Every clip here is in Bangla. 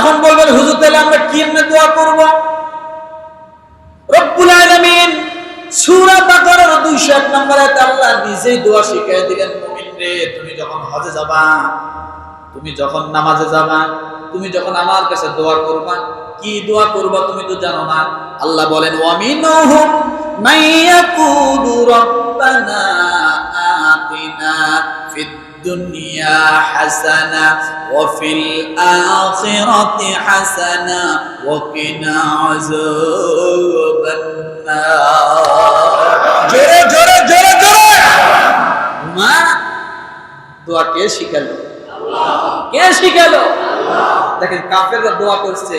এখন বলবেন, হুজুর, তাহলে আমরা কি এমনি দোয়া করব? রব্বুল আলামিন সূরা বাকারার 201 নম্বর আয়াতে আল্লাহ নিজেই দোয়া শিখিয়ে দিলেন, মুমিন রে, তুমি যখন হজে যাবা, তুমি যখন নামাজে যাবা, তুমি যখন আমার কাছে দোয়া করবা, কি দোয়া করবা তুমি তো জানো না? আল্লাহ বলেন, ওয়ামিনহুম মাইয়াকুলু রব্বানা আতিনা ফিদ দুনিয়া হাসানা ওয়া ফিল আখিরাতি হাসানা ওয়া কিনা আযাবান নার জোরে জোরে জোরে জোরে! মা দোয়া কে শিখালো? কে শিখালো? দেখেন কাফেররা দোয়া করছে।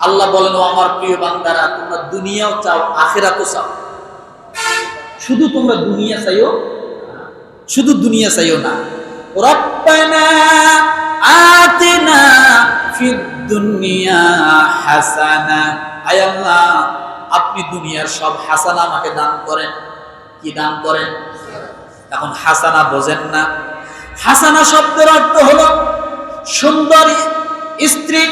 আল্লাহ বলেন আমার প্রিয় বান্দারা, তোমরা দুনিয়াও চাও, আখেরাতও চাও। শুধু তোমরা দুনিয়া চাইও শুধু দুনিয়া চাইও না। রব্বানা আতিনা ফিদ দুনিয়া হাসানা। আয় আপনি দুনিয়ার সব হাসানা আমাকে দান করেন। কি দান করেন? এখন হাসানা বোঝেন না। হাসানা শব্দের অর্থ হলো সুন্দরী স্ত্রী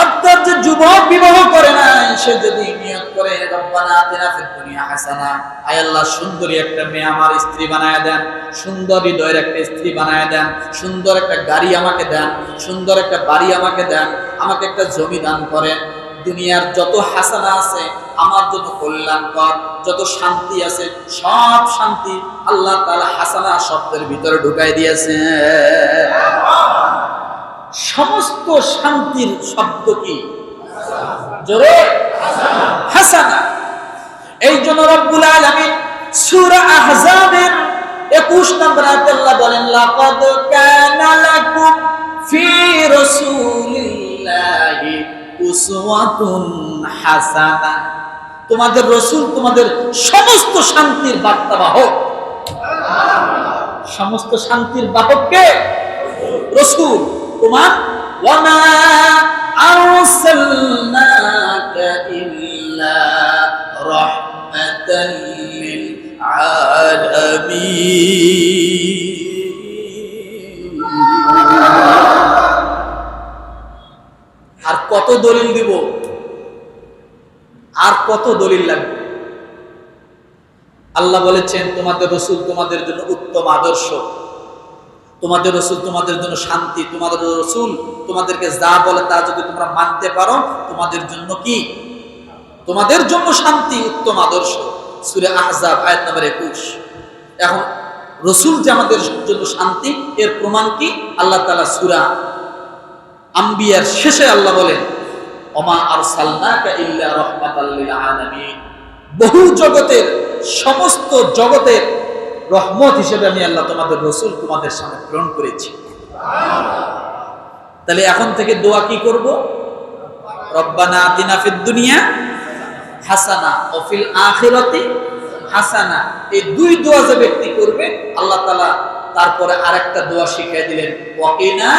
অর্থাৎ যে যুবক বিবাহ করে না সে যদি নিয়ত করে, রব্বানা আতিনা ফিদ দুনিয়া হাসানা। আয় আল্লাহ, সুন্দরী একটা মেয়ে আমার স্ত্রী বানায় দেন, সুন্দর হৃদয়ের একটা স্ত্রী বানায় দেন, সুন্দর একটা গাড়ি আমাকে দেন, সুন্দর একটা বাড়ি আমাকে দেন, আমাকে একটা জমি দান করেন। দুনিয়ার যত হাসানা আছে, আমার যত কল্যাণকর, যত শান্তি আছে, সব শান্তি আল্লাহ তাআলা হাসানা শব্দের ভিতরে ঢুকাই দিয়েছে। সমস্ত শান্তির শব্দ কি? এই জন্য রব্বুল আলামিন সূরা আহজাবের 21 নম্বর আল্লাহ বলেন, লাকাদ কানা লাকুম ফি রাসূলিল্লাহি উসওয়াতুন হাসানা। তোমাদের রসূল তোমাদের সমস্ত শান্তির বার্তা বাহক সমস্ত শান্তির বাহক কে? রসূল। তোমার আর কত দলিল দিব? আর কত দলিল লাগবে? আল্লাহ বলেছেন, তোমাদের রসুল তোমাদের জন্য উত্তম আদর্শ। তোমাদের রসুল তোমাদের জন্য শান্তি, তোমাদের রসুল তোমাদেরকে যা বলে তা যদি তোমরা মানতে পারো, তোমাদের জন্য কি? তোমাদের জন্য শান্তি, উত্তম আদর্শ। সুরে আহজাব, আয়াত নম্বর একুশ। এখন, রসুল যে আমাদের জন্য শান্তি, এর প্রমাণ কি? আল্লাহ তালা সুরা আম্বিয়ার শেষে আল্লাহ বলেন অমা আর ইল্লা বহু জগতের, সমস্ত জগতের রহমত হিসেবে আমি আল্লাহ তোমাদের রসুল তোমাদের সামনে প্রেরণ করেছি। তাহলে এখন থেকে দোয়া কি করব? রব্বানা আতিনা দুনিয়া হাসানা ও ফিল হাসানা। এই দুই দোয়া যে ব্যক্তি করবে, আল্লাহ তাআলা তারপরে আরেকটা দোয়া শিখিয়ে দিলেন ওয়াকিনা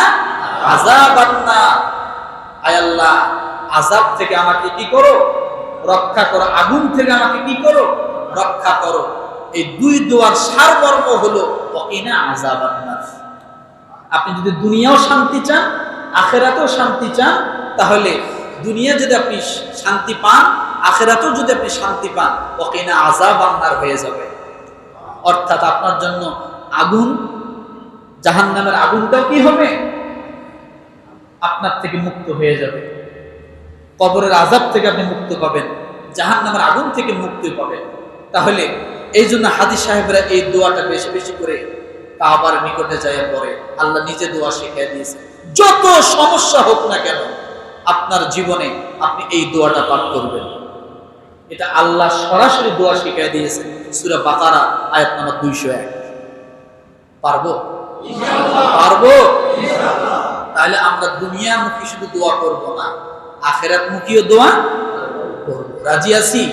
আযাবান নার আয় আল্লাহ, আযাব থেকে আমাকে কি করো? রক্ষা করো, আগুন থেকে আমাকে কি করো? রক্ষা করো। এই দুই দোয়ার সারমর্ম হলো আপনি যদি দুনিয়াও শান্তি চান, আখেরাতেও শান্তি চান, তাহলে দুনিয়া যদি আপনি শান্তি পান, আখেরাতেও যদি আপনি শান্তি পান ওকিনা আজাব আন্নার হয়ে যাবে। অর্থাৎ আপনার জন্য আগুন জাহান নামের আগুনটাও কি হবে? আপনার থেকে মুক্ত হয়ে যাবে। কবরের আজাব থেকে আপনি মুক্ত পাবেন জাহান নামের আগুন থেকে মুক্তি পাবেন। তাহলে এই জন্য হাদিস সাহেবরা এই দোয়াটা বেশি বেশি করে কাবার নিকটে যায় পরে আল্লাহ নিজে দোয়া শিখিয়ে দিয়েছে। যত সমস্যা হোক না কেন আপনার জীবনে আপনি এই দোয়াটা পাঠ করবেন। এটা আল্লাহ সরাসরি দোয়া শিখিয়ে দিয়েছে। সুরা বাকারা আয়াত নাম্বার দুইশো এক। পারব? পারব? তাহলে আমরা দুনিয়া দুনিয়ামুখী শুধু দোয়া করব না আখেরাত মুখীও দোয়া করব। রাজি আছি?